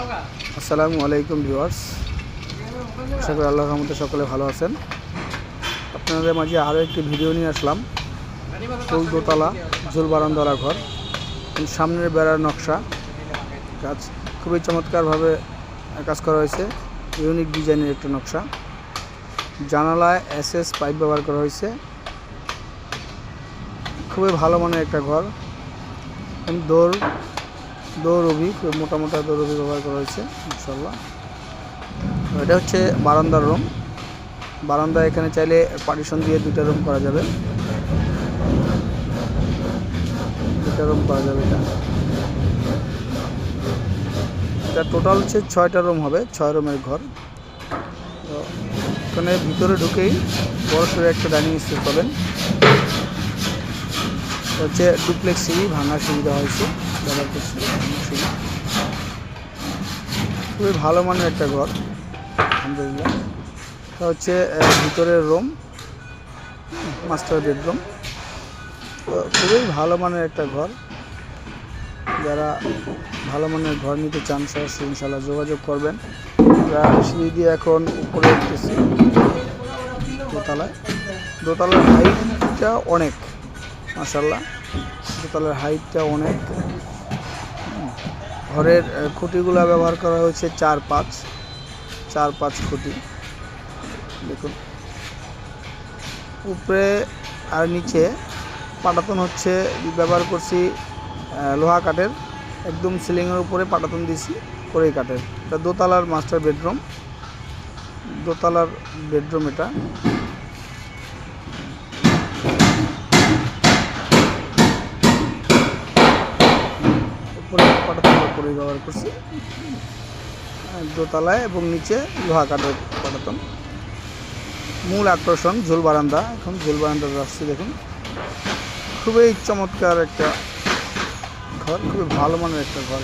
আসসালামু আলাইকুম ভিউয়ার্স। আশা করি আল্লাহর রহমতে সকলে ভালো আছেন। আপনাদের মাঝে আরও একটি ভিডিও নিয়ে আসলাম। ফুল দোতলা, ঝুল বারান্দওয়ালা ঘর সামনের বেড়ার নকশা। কাজ খুবই চমৎকারভাবে কাজ করা হয়েছে। ইউনিক ডিজাইনের একটা নকশা। জানালায় এস এস পাইপ ব্যবহার করা হয়েছে। খুবই ভালো মানের একটা ঘর। দৌড় দৌড়বি মোটা মোটা দৌড়বি ব্যবহার করা হয়েছে ইনশাল্লাহ এটা হচ্ছে বারান্দার রুম। বারান্দা এখানে চাইলে পার্টিশন দিয়ে দুটা রুম করা যাবে। দুটা রুম করা যাবে এটা। এটা টোটাল হচ্ছে ছয়টা রুম হবে, ছয় রুমের ঘর। তো ওখানে ভিতরে ঢুকেই বড় সড়ো একটা ডাইনিং স্পেস পাবেন। হচ্ছে ডুপ্লেক্স সিঁড়ি ভাঙার সুবিধা হয়েছে। ব্যবহার করছি সিঁড়ি খুবই ভালো মানের একটা ঘর, আলহামদুলিল্লাহ। এটা হচ্ছে ভিতরের রুম মাস্টার বেডরুম তো খুবই ভালো মানের একটা ঘর। যারা ভালো মানের ঘর নিতে চান, সরাসরি ইনশাল্লাহ যোগাযোগ করবেন। সিঁড়ি দিয়ে এখন উপরে উঠতেছি, দোতলায়। দোতলার হাইটটা অনেক মাসাল্লাহ দোতলার হাইটটা অনেক। ঘরের খুঁটিগুলা ব্যবহার করা হয়েছে চার পাঁচ চার পাঁচ খুঁটি। দেখুন। উপরে আর নিচে পাটাতন হচ্ছে, ব্যবহার করছি লোহা কাঠের। একদম সিলিংয়ের উপরে পাটাতন দিছি, করেই কাঠের। এটা দোতলার মাস্টার বেডরুম। দোতলার বেডরুম এটা। পাটাতন করে ব্যবহার করছি। দোতলায় এবং নিচে লোহা কাঠের পাটাতন। মূল আকর্ষণ ঝুল বারান্দা। এখন ঝোল বারান্দা আসছি, দেখুন। খুবই চমৎকার একটা ঘর, খুবই ভালো মানের একটা ঘর।